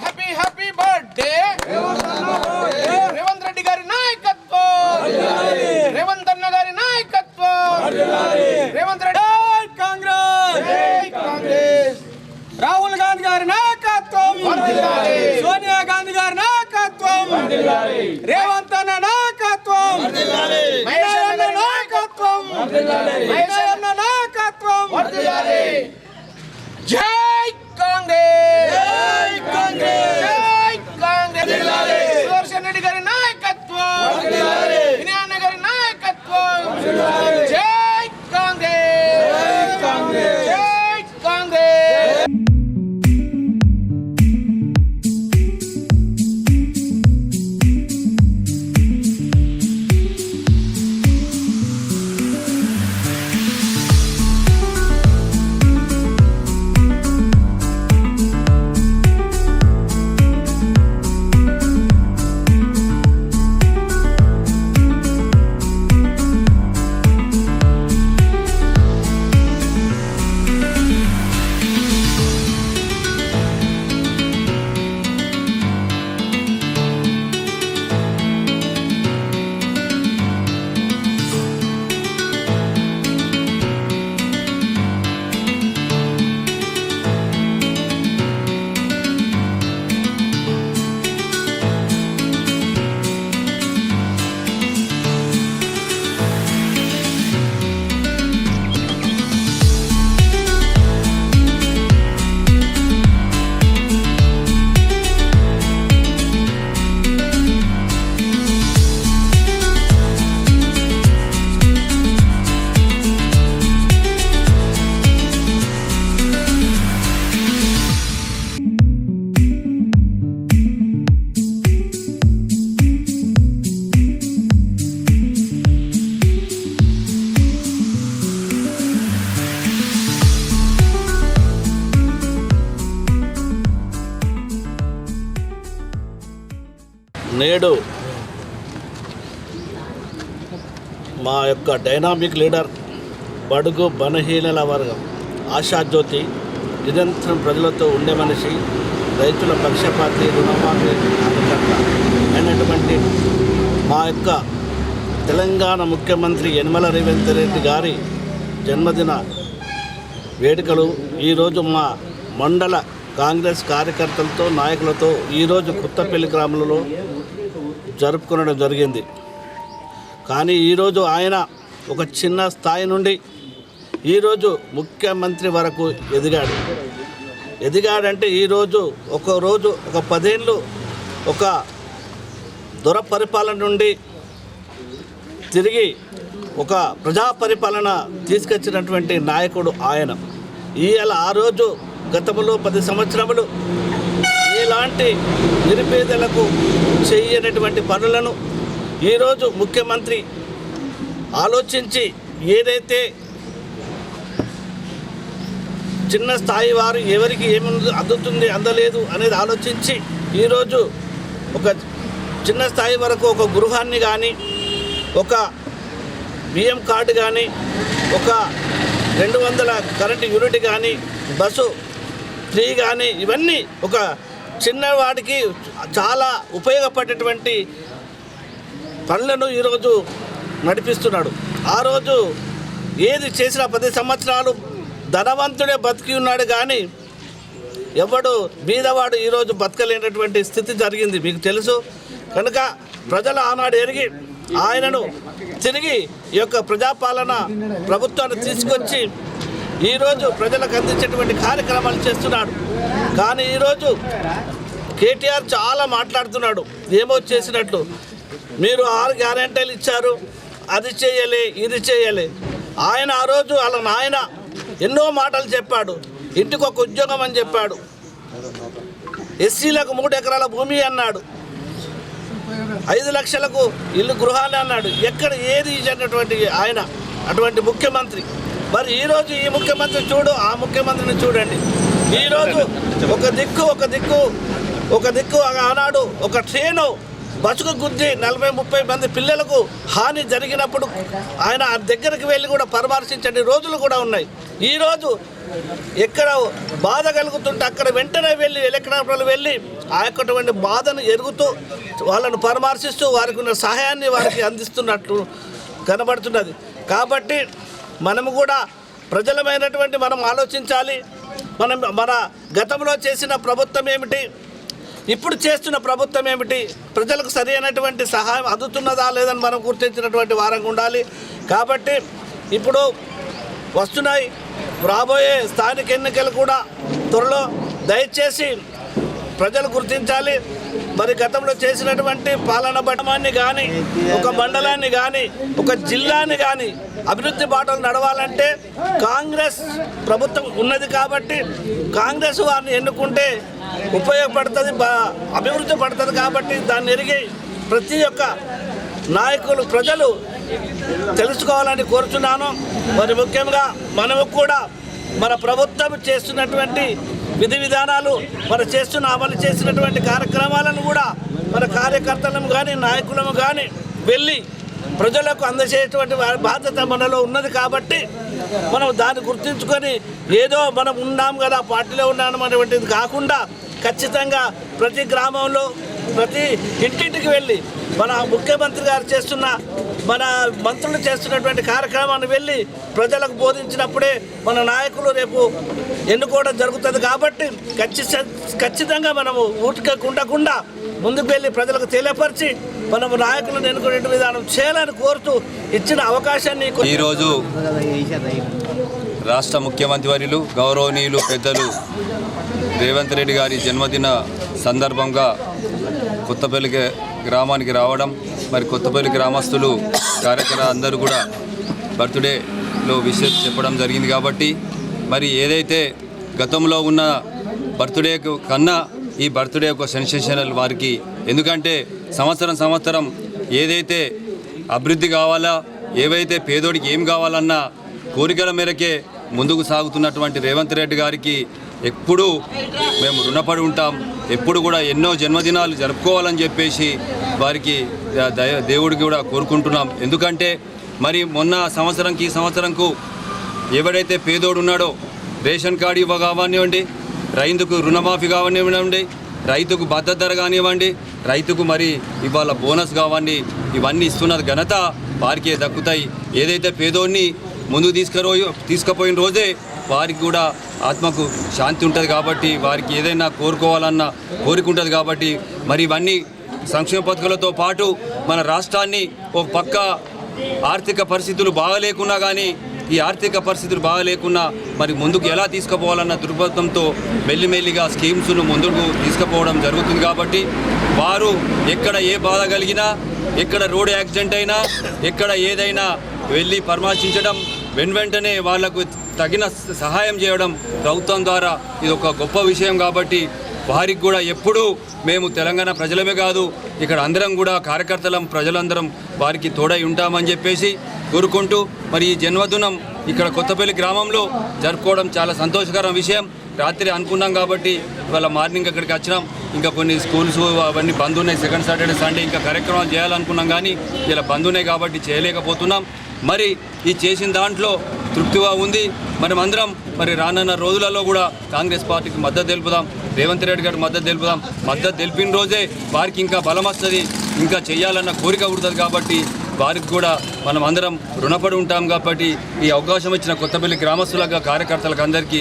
Happy happy birthday Revanth Reddy గారి నాయకత్వం రేవంత్ అన్న గారి నాయకత్వం రేవంత్ రెడ్డి కాంగ్రెస్ జై కాంగ్రెస్ రాహుల్ గాంధీ గారి నాయకత్వం వర్ధిల్లాలి. సోనియా గాంధీ గారి నాయకత్వం రేవంత్ అన్న నాయకత్వం మహేష్ అన్న అన్న గారి నాయకత్వం మహేష్ అన్న నాయకత్వం నేడు మా యొక్క డైనామిక్ లీడర్ బడుగు బలహీనల వర్గం ఆశాజ్యోతి నిరంతరం ప్రజలతో ఉండే మనిషి రైతుల పక్షపాతి రుణమాఫీ అయినటువంటి మా యొక్క తెలంగాణ ముఖ్యమంత్రి యనమల రేవంత్ రెడ్డి గారి జన్మదిన వేడుకలు ఈరోజు మా మండల కాంగ్రెస్ కార్యకర్తలతో నాయకులతో ఈరోజు కొత్తపల్లి గ్రామంలో జరుపుకోవడం జరిగింది. కానీ ఈరోజు ఆయన ఒక చిన్న స్థాయి నుండి ఈరోజు ముఖ్యమంత్రి వరకు ఎదిగాడు. ఎదిగాడంటే ఈరోజు ఒక రోజు ఒక పదేళ్ళు ఒక దొర పరిపాలన నుండి తిరిగి ఒక ప్రజా పరిపాలన తీసుకొచ్చినటువంటి నాయకుడు ఆయన. ఇవాళ ఆ రోజు గతంలో పది సంవత్సరములు ఎలాంటి నిరుపేదలకు చేయనటువంటి పనులను ఈరోజు ముఖ్యమంత్రి ఆలోచించి ఏదైతే చిన్న స్థాయి వారు ఎవరికి ఏమి అందుతుంది అందలేదు అనేది ఆలోచించి ఈరోజు ఒక చిన్న స్థాయి వరకు ఒక గృహాన్ని కానీ ఒక బియ్యం కార్డు కానీ ఒక రెండు వందల కరెంటు యూనిట్ కానీ బస్సు స్త్రీ కానీ ఇవన్నీ ఒక చిన్నవాడికి చాలా ఉపయోగపడేటువంటి పనులను ఈరోజు నడిపిస్తున్నాడు. ఆ రోజు ఏది చేసిన పది సంవత్సరాలు ధనవంతుడే బతికి ఉన్నాడు కానీ ఎవడు బీదవాడు ఈరోజు బతకలేనటువంటి స్థితి జరిగింది. మీకు తెలుసు. కనుక ప్రజలు ఆనాడు ఎరిగి ఆయనను తిరిగి ఈ యొక్క ప్రజాపాలన ప్రభుత్వాన్ని తీసుకొచ్చి ఈరోజు ప్రజలకు అందించేటువంటి కార్యక్రమాలు చేస్తున్నాడు. కానీ ఈరోజు కేటీఆర్ చాలా మాట్లాడుతున్నాడు. ఏమో చేసినట్లు. మీరు ఆరు గ్యారెంటీలు ఇచ్చారు. అది చేయలే ఇది చేయలే. ఆయన ఆ రోజు వాళ్ళ నాయన ఎన్నో మాటలు చెప్పాడు. ఇంటికి ఒక ఉద్యోగం అని చెప్పాడు. ఎస్సీలకు మూడు ఎకరాల భూమి అన్నాడు. ఐదు లక్షలకు ఇల్లు గృహాలు అన్నాడు. ఎక్కడ ఏది ఇచ్చినటువంటి ఆయన? అటువంటి ముఖ్యమంత్రి. మరి ఈరోజు ఈ ముఖ్యమంత్రి చూడు ఆ ముఖ్యమంత్రిని చూడండి. ఈరోజు ఒక దిక్కు ఒక దిక్కు ఒక దిక్కు ఆనాడు ఒక ట్రైను బతుకు గుద్ది నలభై ముప్పై మంది పిల్లలకు హాని జరిగినప్పుడు ఆయన ఆ దగ్గరికి వెళ్ళి కూడా పరామర్శించండి. రోజులు కూడా ఉన్నాయి. ఈరోజు ఎక్కడ బాధ కలుగుతుంటే అక్కడ వెంటనే వెళ్ళి ఎలక్ట్రానిక్లు వెళ్ళి ఆ యొక్కటువంటి బాధను ఎరుగుతూ వాళ్ళను పరామర్శిస్తూ వారికి ఉన్న సహాయాన్ని వారికి అందిస్తున్నట్టు కనబడుతున్నది. కాబట్టి మనము కూడా ప్రజలమైనటువంటి మనం ఆలోచించాలి. మనం మన గతంలో చేసిన ప్రభుత్వం ఏమిటి? ఇప్పుడు చేస్తున్న ప్రభుత్వం ఏమిటి? ప్రజలకు సరి అయినటువంటి సహాయం అందుతున్నదా లేదని మనం గుర్తించినటువంటి వారంగా ఉండాలి. కాబట్టి ఇప్పుడు వస్తున్నాయి. రాబోయే స్థానిక ఎన్నికలు కూడా త్వరలో దయచేసి ప్రజలు గుర్తించాలి. మరి గతంలో చేసినటువంటి పాలన బట్టమాన్ని కానీ ఒక మండలాన్ని కానీ ఒక జిల్లాని కానీ అభివృద్ధి బాటలు నడవాలంటే కాంగ్రెస్ ప్రభుత్వం ఉన్నది కాబట్టి కాంగ్రెస్ వారిని ఎన్నుకుంటే ఉపయోగపడుతుంది అభివృద్ధి పడుతుంది కాబట్టి దాన్ని ఎరిగి ప్రతి ఒక్క నాయకులు ప్రజలు తెలుసుకోవాలని కోరుతున్నాను మరి ముఖ్యంగా మనము కూడా మన ప్రభుత్వం చేస్తున్నటువంటి విధి విధానాలు మనం చేస్తున్న అమలు చేసినటువంటి కార్యక్రమాలను కూడా మన కార్యకర్తలను కానీ నాయకులము కానీ వెళ్ళి ప్రజలకు అందజేసేటువంటి బాధ్యత మనలో ఉన్నది కాబట్టి మనం దాన్ని గుర్తించుకొని ఏదో మనం ఉన్నాం కదా పార్టీలో ఉన్నాం అనేటువంటిది కాకుండా ఖచ్చితంగా ప్రతి గ్రామంలో ప్రతి ఇంటింటికి వెళ్ళి మన ముఖ్యమంత్రి గారు చేస్తున్న మన మంత్రులు చేస్తున్నటువంటి కార్యక్రమాన్ని వెళ్ళి ప్రజలకు బోధించినప్పుడే మన నాయకులు రేపు ఎన్నుకోవడం జరుగుతుంది కాబట్టి ఖచ్చిత ఖచ్చితంగా మనము ఊటికి ఉండకుండా ముందుకు వెళ్ళి ప్రజలకు తెలియపరిచి మనము నాయకులను ఎన్నుకునే విధానం చేయాలని కోరుతూ ఇచ్చిన అవకాశాన్ని ఈరోజు రాష్ట్ర ముఖ్యమంత్రి వర్యులు గౌరవనీయులు పెద్దలు రేవంత్ రెడ్డి గారి జన్మదిన సందర్భంగా కొత్తపల్లికి గ్రామానికి రావడం మరి కొత్తపల్లి గ్రామస్తులు కార్యకర్త అందరూ కూడా బర్త్డేలో విషయం చెప్పడం జరిగింది కాబట్టి మరి ఏదైతే గతంలో ఉన్న బర్త్డే కన్నా ఈ బర్త్డే ఒక సెన్సేషనల్ వారికి. ఎందుకంటే సంవత్సరం సంవత్సరం ఏదైతే అభివృద్ధి కావాలా ఏవైతే పేదోడికి ఏం కావాలన్నా కోరికల మేరకే ముందుకు సాగుతున్నటువంటి రేవంత్ రెడ్డి గారికి ఎప్పుడూ మేము రుణపడి ఉంటాం. ఎప్పుడు కూడా ఎన్నో జన్మదినాలు జరుపుకోవాలని చెప్పేసి వారికి దేవుడికి కూడా కోరుకుంటున్నాం. ఎందుకంటే మరి మొన్న సంవత్సరంకి ఈ సంవత్సరంకు ఎవడైతే పేదోడు ఉన్నాడో రేషన్ కార్డు ఇవ్వ కావనివ్వండి రైతుకు రుణమాఫీ కావనివ్వండి రైతుకు భద్రత ధర కానివ్వండి రైతుకు మరి ఇవాళ బోనస్ కావండి ఇవన్నీ ఇస్తున్న ఘనత వారికే దక్కుతాయి. ఏదైతే పేదోడిని ముందు తీసుకురో తీసుకుపోయిన రోజే వారికి కూడా ఆత్మకు శాంతి ఉంటుంది కాబట్టి వారికి ఏదైనా కోరుకోవాలన్న కోరిక ఉంటుంది కాబట్టి మరి ఇవన్నీ సంక్షేమ పథకాలతో పాటు మన రాష్ట్రాన్ని ఒక పక్క ఆర్థిక పరిస్థితులు బాగలేకున్నా కానీ ఈ ఆర్థిక పరిస్థితులు బాగలేకున్నా మరి ముందుకు ఎలా తీసుకుపోవాలన్న దృక్పథంతో మెల్లిమెల్లిగా స్కీమ్స్ను ముందుకు తీసుకుపోవడం జరుగుతుంది కాబట్టి వారు ఎక్కడ ఏ బాధ కలిగినా ఎక్కడ రోడ్ యాక్సిడెంట్ అయినా ఎక్కడ ఏదైనా వెళ్ళి పరామర్శించడం వెన్ వెంటనే వాళ్ళకు తగిన సహాయం చేయడం ప్రభుత్వం ద్వారా ఇది ఒక గొప్ప విషయం కాబట్టి వారికి కూడా ఎప్పుడూ మేము తెలంగాణ ప్రజలమే కాదు ఇక్కడ అందరం కూడా కార్యకర్తలం ప్రజలందరం వారికి తోడై ఉంటామని చెప్పేసి కోరుకుంటూ మరి ఈ జన్మదినం ఇక్కడ కొత్తపల్లి గ్రామంలో జరుపుకోవడం చాలా సంతోషకరం విషయం. రాత్రి అనుకున్నాం కాబట్టి ఇవాళ మార్నింగ్ అక్కడికి వచ్చినాం. ఇంకా కొన్ని స్కూల్స్ అవన్నీ బంద్ ఉన్నాయి సెకండ్ సాటర్డే సండే ఇంకా కార్యక్రమాలు చేయాలనుకున్నాం కానీ ఇలా బంద్ ఉన్నాయి కాబట్టి చేయలేకపోతున్నాం. మరి ఈ చేసిన దాంట్లో తృప్తిగా ఉంది. మనం అందరం మరి రానున్న రోజులలో కూడా కాంగ్రెస్ పార్టీకి మద్దతు తెలుపుదాం. రేవంత్ రెడ్డి గారికి మద్దతు తెలుపుదాం. మద్దతు తెలిపిన రోజే వారికి ఇంకా బలం వస్తుంది. ఇంకా చేయాలన్న కోరిక ఉంటుంది కాబట్టి వారికి కూడా మనం అందరం రుణపడి ఉంటాం కాబట్టి ఈ అవకాశం ఇచ్చిన కొత్తపల్లి గ్రామస్తులకు కార్యకర్తలకు అందరికీ